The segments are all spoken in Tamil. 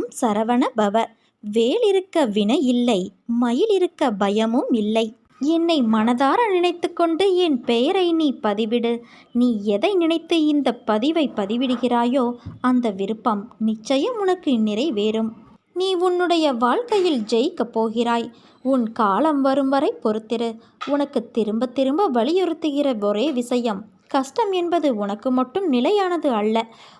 ஓம் சரவண பவ. வேல் இருக்க வினை இல்லை மயில் இருக்க பயமும் இல்லை. என்னை மனதார நினைத்துக்கொண்டு என் பெயரை நீ பதிவிடு. நீ எதை நினைத்து இந்த பதிவை பதிவிடுகிறாயோ அந்த விருப்பம் நிச்சயம் உனக்கு நிறைவேறும். நீ உன்னுடைய வாழ்க்கையில் ஜெயிக்கப் போகிறாய். உன் காலம் வரும் வரை பொறுத்திரு. உனக்கு திரும்ப திரும்ப வலியுறுத்துகிற ஒரே விஷயம் கஷ்டம் என்பது உனக்கு மட்டும் நிலையானது அல்ல.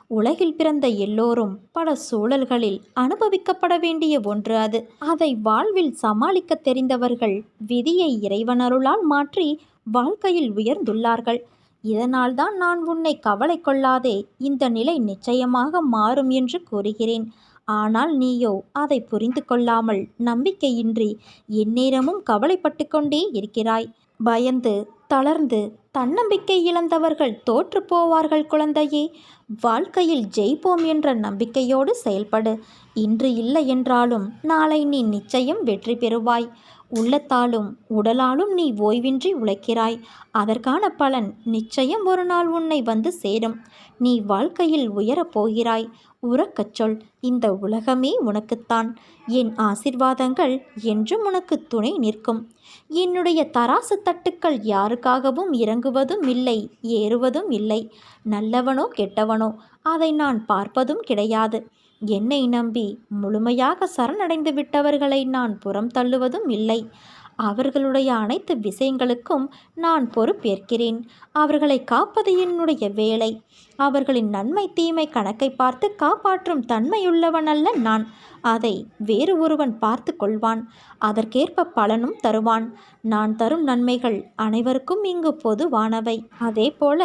உலகில் பிறந்த எல்லோரும் பல சூழல்களில் அனுபவிக்கப்பட வேண்டிய ஒன்று அது. அதை வாழ்வில் சமாளிக்க தெரிந்தவர்கள் விதியை இறைவனருளால் மாற்றி வாழ்க்கையில் உயர்ந்துள்ளார்கள். இதனால்தான் நான் உன்னை கவலை கொள்ளாதே இந்த நிலை நிச்சயமாக மாறும் என்று கூறுகிறேன். ஆனால் நீயோ அதை புரிந்து கொள்ளாமல் நம்பிக்கையின்றி எந்நேரமும் கவலைப்பட்டு கொண்டே இருக்கிறாய். பயந்து தளர்ந்து தன்னம்பிக்கை இழந்தவர்கள் தோற்று போவார்கள் குழந்தையே. வாழ்க்கையில் ஜெயிப்போம் என்ற நம்பிக்கையோடு செயல்படு. இன்று இல்லை என்றாலும் நாளை நீ நிச்சயம் வெற்றி பெறுவாய். உள்ளத்தாலும் உடலாலும் நீ ஓய்வின்றி உழைக்கிறாய். அதற்கான பலன் நிச்சயம் ஒரு நாள் உன்னை வந்து சேரும். நீ வாழ்க்கையில் உயரப் போகிறாய். உறக்கச் சொல் இந்த உலகமே உனக்குத்தான். என் ஆசிர்வாதங்கள் என்றும் உனக்கு துணை நிற்கும். என்னுடைய தராசு தட்டுக்கள் யாருக்காகவும் இறங்குவதும் இல்லை ஏறுவதும் இல்லை. நல்லவனோ கெட்டவனோ அதை நான் பார்ப்பதும் கிடையாது. என்னை நம்பி முழுமையாக சரணடைந்து விட்டவர்களை நான் புறம் தள்ளுவதும் இல்லை. அவர்களுடைய அனைத்து விஷயங்களுக்கும் நான் பொறுப்பேற்கிறேன். அவர்களை காப்பது என்னுடைய வேலை. அவர்களின் நன்மை தீமை கணக்கை பார்த்து காப்பாற்றும் தன்மையுள்ளவன் அல்ல நான். அதை வேறு ஒருவன் பார்த்து கொள்வான். அதற்கேற்ப பலனும் தருவான். நான் தரும் நன்மைகள் அனைவருக்கும் இங்கு பொதுவானவை. அதே போல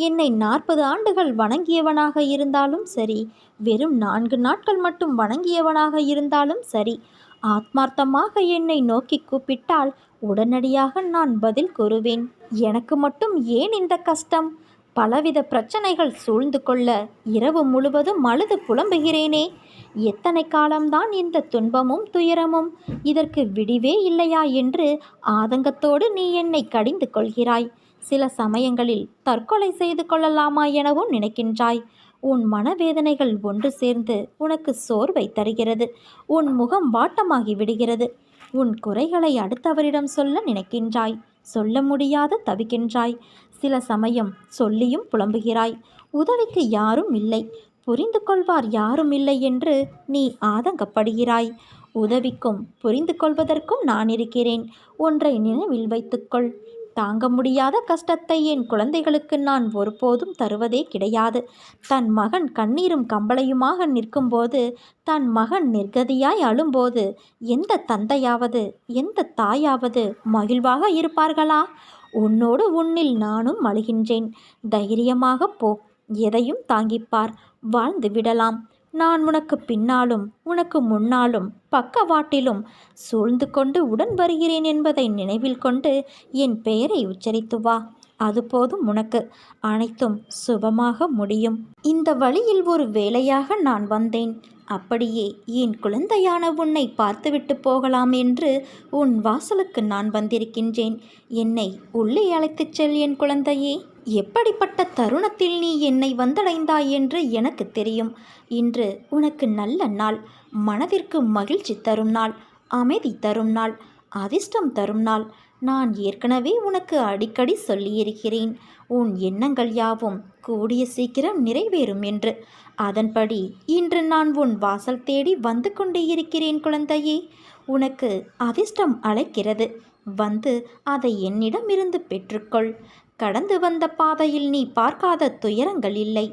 என்னை நாற்பது ஆண்டுகள் வணங்கியவனாக இருந்தாலும் சரி வெறும் நான்கு நாட்கள் மட்டும் வணங்கியவனாக இருந்தாலும் சரி ஆத்மார்த்தமாக என்னை நோக்கி கூப்பிட்டால் உடனடியாக நான் பதில் கூறுவேன். எனக்கு மட்டும் ஏன் இந்த கஷ்டம்? பலவித பிரச்சனைகள் சூழ்ந்து கொள்ள இரவு முழுவதும் அழுது புலம்புகிறேனே. எத்தனை காலம்தான் இந்த துன்பமும் துயரமும் இதற்கு விடிவே இல்லையா என்று ஆதங்கத்தோடு நீ என்னை கடிந்து கொள்கிறாய். சில சமயங்களில் தற்கொலை செய்து கொள்ளலாமா எனவும் நினைக்கின்றாய். உன் மனவேதனைகள் ஒன்று சேர்ந்து உனக்கு சோர்வை தருகிறது. உன் முகம் வாட்டமாகி விடுகிறது. உன் குறைகளை அடுத்தவரிடம் சொல்ல நினைக்கின்றாய். சொல்ல முடியாத தவிக்கின்றாய். சில சமயம் சொல்லியும் புலம்புகிறாய். உதவிக்கு யாரும் இல்லை. புரிந்து கொள்வார் யாரும் இல்லை என்று நீ ஆதங்கப்படுகிறாய். உதவிக்கும் புரிந்து கொள்வதற்கும் நான் இருக்கிறேன். ஒன்றை நினைவில் வைத்துக்கொள். தாங்க முடியாத கஷ்டத்தை என் குழந்தைகளுக்கு நான் ஒருபோதும் தருவதே கிடையாது. தன் மகன் கண்ணீரும் கம்பளையுமாக நிற்கும்போது தன் மகன் நிர்கதியாய் அழும்போது எந்த தந்தையாவது எந்த தாயாவது மகிழ்வாக இருப்பார்களா? உன்னோடு உன்னில் நானும் அழுகின்றேன். தைரியமாக போ எதையும் தாங்கிப்பார். வாழ்ந்து விடலாம். நான் உனக்கு பின்னாலும் உனக்கு முன்னாலும் பக்கவாட்டிலும் சூழ்ந்து கொண்டு உடன் வருகிறேன் என்பதை நினைவில் கொண்டு என் பெயரை உச்சரித்து வா. அது போதும் உனக்கு. அனைத்தும் சுபமாக முடியும். இந்த வழியில் ஒரு வேலையாக நான் வந்தேன். அப்படியே என் குழந்தையான உன்னை பார்த்துவிட்டு போகலாம் என்று உன் வாசலுக்கு நான் வந்திருக்கின்றேன். என்னை உள்ளே அழைத்துச் செல் என் குழந்தையே. எப்படிப்பட்ட தருணத்தில் நீ என்னை வந்தடைந்தாய் என்று எனக்கு தெரியும். இன்று உனக்கு நல்ல நாள். மனதிற்கு மகிழ்ச்சி தரும் நாள். அமைதி தரும் நாள். அதிர்ஷ்டம் தரும் நாள். நான் ஏற்கனவே உனக்கு அடிக்கடி சொல்லியிருக்கிறேன். உன் எண்ணங்கள் யாவும் கூடிய சீக்கிரம் நிறைவேறும் என்று. அதன்படி இன்று நான் உன் வாசல் தேடி வந்து கொண்டே இருக்கிறேன் குழந்தையே. உனக்கு அதிர்ஷ்டம் அழைக்கிறது வந்து அதை என்னிடமிருந்து பெற்றுக்கொள். கடந்து வந்த பாதையில் நீ பார்க்காத துயரங்கள் இல்லை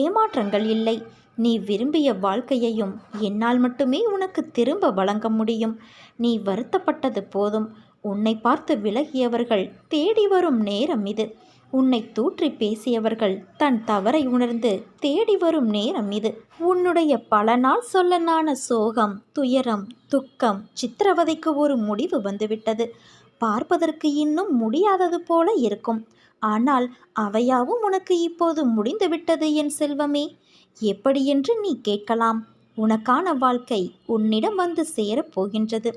ஏமாற்றங்கள் இல்லை. நீ விரும்பிய வாழ்க்கையையும் என்னால் மட்டுமே உனக்கு திரும்ப வழங்க முடியும். நீ வருத்தப்பட்டது போதும். உன்னை பார்த்து விலகியவர்கள் தேடி வரும் நேரம் இது. உன்னை தூற்றி பேசியவர்கள் தன் தவறை உணர்ந்து தேடி வரும் நேரம் இது. உன்னுடைய பல நாள் சொல்லனான சோகம் துயரம் துக்கம் சித்திரவதைக்கு ஒரு முடிவு வந்துவிட்டது. பார்ப்பதற்கு இன்னும் முடியாதது போல இருக்கும். ஆனால் அவையாவும் உனக்கு இப்போது முடிந்துவிட்டது என் செல்வமே. எப்படியென்று நீ கேட்கலாம். உனக்கான வாழ்க்கை உன்னிடம் வந்து சேரப் போகின்றது.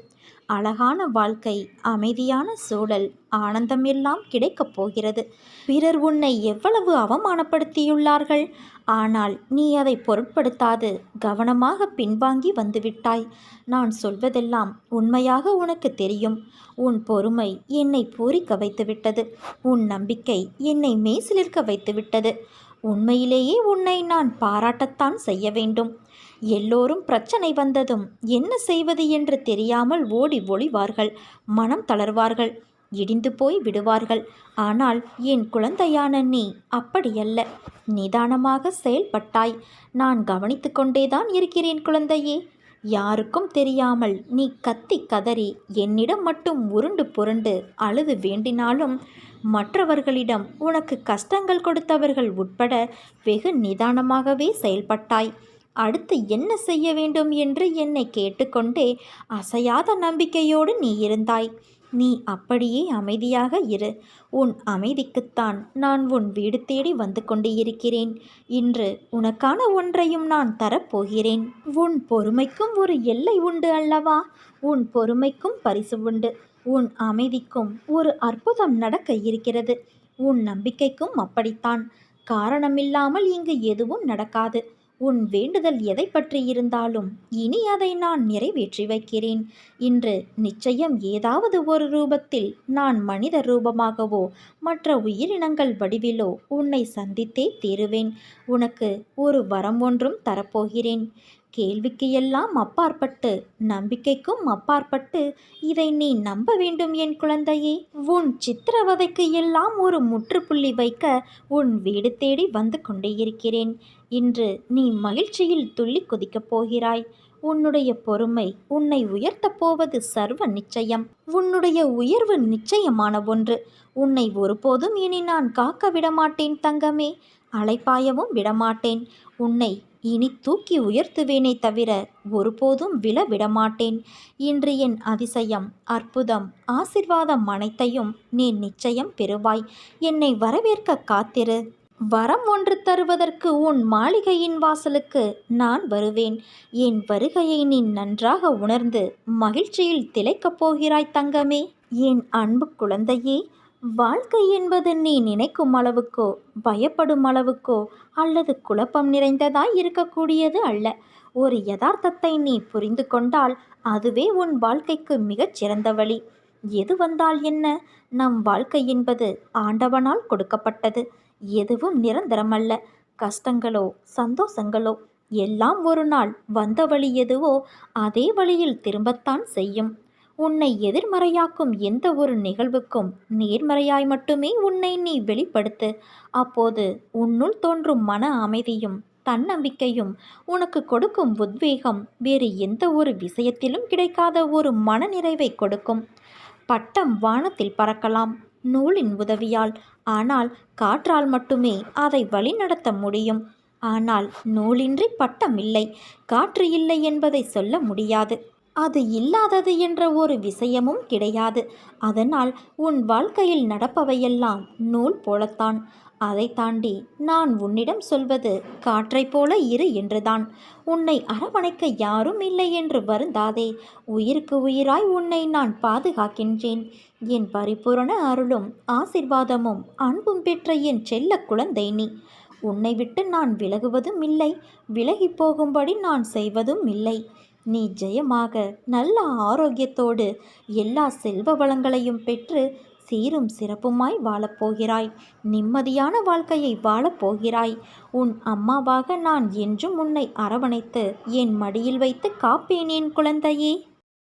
அழகான வாழ்க்கை அமைதியான சூழல் ஆனந்தம் எல்லாம் கிடைக்கப் போகிறது. பிறர் உன்னை எவ்வளவு அவமானப்படுத்தியுள்ளார்கள்? ஆனால் நீ அதை பொருட்படுத்தாது கவனமாக பின்வாங்கி வந்துவிட்டாய். நான் சொல்வதெல்லாம் உண்மையாக உனக்கு தெரியும். உன் பொறுமை என்னை பூரிக்க வைத்துவிட்டது. உன் நம்பிக்கை என்னை மேசிலிருக்க வைத்துவிட்டது. உண்மையிலேயே உன்னை நான் பாராட்டத்தான் செய்ய வேண்டும். எல்லோரும் பிரச்சனை வந்ததும் என்ன செய்வது என்று தெரியாமல் ஓடி ஒளிவார்கள். மனம் தளர்வார்கள். இடிந்து போய் விடுவார்கள். ஆனால் என் குழந்தையான நீ அப்படியல்ல. நிதானமாக செயல்பட்டாய். நான் கவனித்து கொண்டேதான் இருக்கிறேன் குழந்தையே. யாருக்கும் தெரியாமல் நீ கத்தி கதறி என்னிடம் மட்டும் உருண்டு புரண்டு அழுது வேண்டினாலும் மற்றவர்களிடம் உனக்கு கஷ்டங்கள் கொடுத்தவர்கள் உட்பட வெகு நிதானமாகவே செயல்பட்டாய். அடுத்து என்ன செய்ய வேண்டும் என்று என்னை கேட்டுக்கொண்டே அசையாத நம்பிக்கையோடு நீ இருந்தாய். நீ அப்படியே அமைதியாக இரு. உன் அமைதிக்குத்தான் நான் உன் வீடு தேடி வந்து கொண்டு இருக்கிறேன் இன்று உனக்கான ஒன்றையும் நான் தரப்போகிறேன். உன் பொறுமைக்கும் ஒரு எல்லை உண்டு அல்லவா? உன் பொறுமைக்கும் பரிசு உண்டு. உன் அமைதிக்கும் ஒரு அற்புதம் நடக்க இருக்கிறது. உன் நம்பிக்கைக்கும் அப்படித்தான். காரணமில்லாமல் இங்கு எதுவும் நடக்காது. உன் வேண்டுதல் எதை பற்றி இருந்தாலும் இனி அதை நான் நிறைவேற்றி வைக்கிறேன். இன்று நிச்சயம் ஏதாவது ஒரு ரூபத்தில் நான் மனித ரூபமாகவோ மற்ற உயிரினங்கள் வடிவிலோ உன்னை சந்தித்தே தீருவேன். உனக்கு ஒரு வரம் ஒன்றும் தரப்போகிறேன். கேள்விக்கு எல்லாம் அப்பாற்பட்டு நம்பிக்கைக்கும் அப்பாற்பட்டு இதை நீ நம்ப வேண்டும் என் குழந்தையே. உன் சித்திரவதைக்கு எல்லாம் ஒரு முற்றுப்புள்ளி வைக்க உன் வீடு தேடி வந்து கொண்டே இருக்கிறேன். இன்று நீ மகிழ்ச்சியில் துள்ளி குதிக்கப் போகிறாய். உன்னுடைய பொறுமை உன்னை உயர்த்தப் போவது சர்வ நிச்சயம். உன்னுடைய உயர்வு நிச்சயமான ஒன்று. உன்னை ஒருபோதும் இனி நான் காக்க விடமாட்டேன் தங்கமே. அலைப்பாயவும் விடமாட்டேன். உன்னை இனி தூக்கி உயர்த்துவேனே தவிர ஒருபோதும் விழ விடமாட்டேன். இன்று என் அதிசயம் அற்புதம் ஆசிர்வாதம் அனைத்தையும் நீ நிச்சயம் பெறுவாய். என்னை வரவேற்க காத்திரு. வரம் ஒன்று தருவதற்கு உன் மாளிகையின் வாசலுக்கு நான் வருவேன். என் வருகையை நீ நன்றாக உணர்ந்து மகிழ்ச்சியில் திளைக்கப் போகிறாய் தங்கமே. என் அன்பு குழந்தையே வாழ்க்கை என்பது நீ நினைக்கும் அளவுக்கோ பயப்படும் அளவுக்கோ அல்லது குழப்பம் நிறைந்ததாய் இருக்கக்கூடியது அல்ல. ஒரு யதார்த்தத்தை நீ புரிந்து கொண்டால் அதுவே உன் வாழ்க்கைக்கு மிகச் சிறந்த வழி. எது வந்தால் என்ன? நம் வாழ்க்கை என்பது ஆண்டவனால் கொடுக்கப்பட்டது. எதுவும் நிரந்தரமல்ல. கஷ்டங்களோ சந்தோஷங்களோ எல்லாம் ஒரு நாள் வந்த வழி எதுவோ அதே வழியில் திரும்பத்தான் செய்யும். உன்னை எதிர்மறையாக்கும் எந்த ஒரு நிகழ்வுக்கும் நேர்மறையாய் மட்டுமே உன்னை நீ வெளிப்படுத்து. அப்போது உன்னுள் தோன்றும் மன அமைதியும் தன்னம்பிக்கையும் உனக்கு கொடுக்கும் உத்வேகம் வேறு எந்த ஒரு விஷயத்திலும் கிடைக்காத ஒரு மனநிறைவை கொடுக்கும். பட்டம் வானத்தில் பறக்கலாம் நூலின் உதவியால். ஆனால் காற்றால் மட்டுமே அதை வழிநடத்த முடியும். ஆனால் நூலின்றி பட்டம் இல்லை காற்று இல்லை என்பதை சொல்ல முடியாது. அது இல்லாதது என்ற ஒரு விஷயமும் கிடையாது. அதனால் உன் வாழ்க்கையில் நடப்பவையெல்லாம் நூல் போலத்தான். அதை தாண்டி நான் உன்னிடம் சொல்வது காற்றைப் போல இரு என்றுதான். உன்னை அரவணைக்க யாரும் இல்லை என்று வருந்தாதே. உயிருக்கு உயிராய் உன்னை நான் பாதுகாக்கின்றேன். என் பரிபூரண அருளும் ஆசிர்வாதமும் அன்பும் பெற்ற என் செல்ல குழந்தை நீ. உன்னை விட்டு நான் விலகுவதும் இல்லை. விலகி போகும்படி நான் செய்வதும் இல்லை. நீ ஜெயமாக நல்ல ஆரோக்கியத்தோடு எல்லா செல்வ வளங்களையும் பெற்று சீரும் சிறப்புமாய் வாழப்போகிறாய் நிம்மதியான வாழ்க்கையை வாழப்போகிறாய் உன் அம்மாவாக நான் என்றும் உன்னை அரவணைத்து என் மடியில் வைத்து காப்பேன் என் குழந்தையே.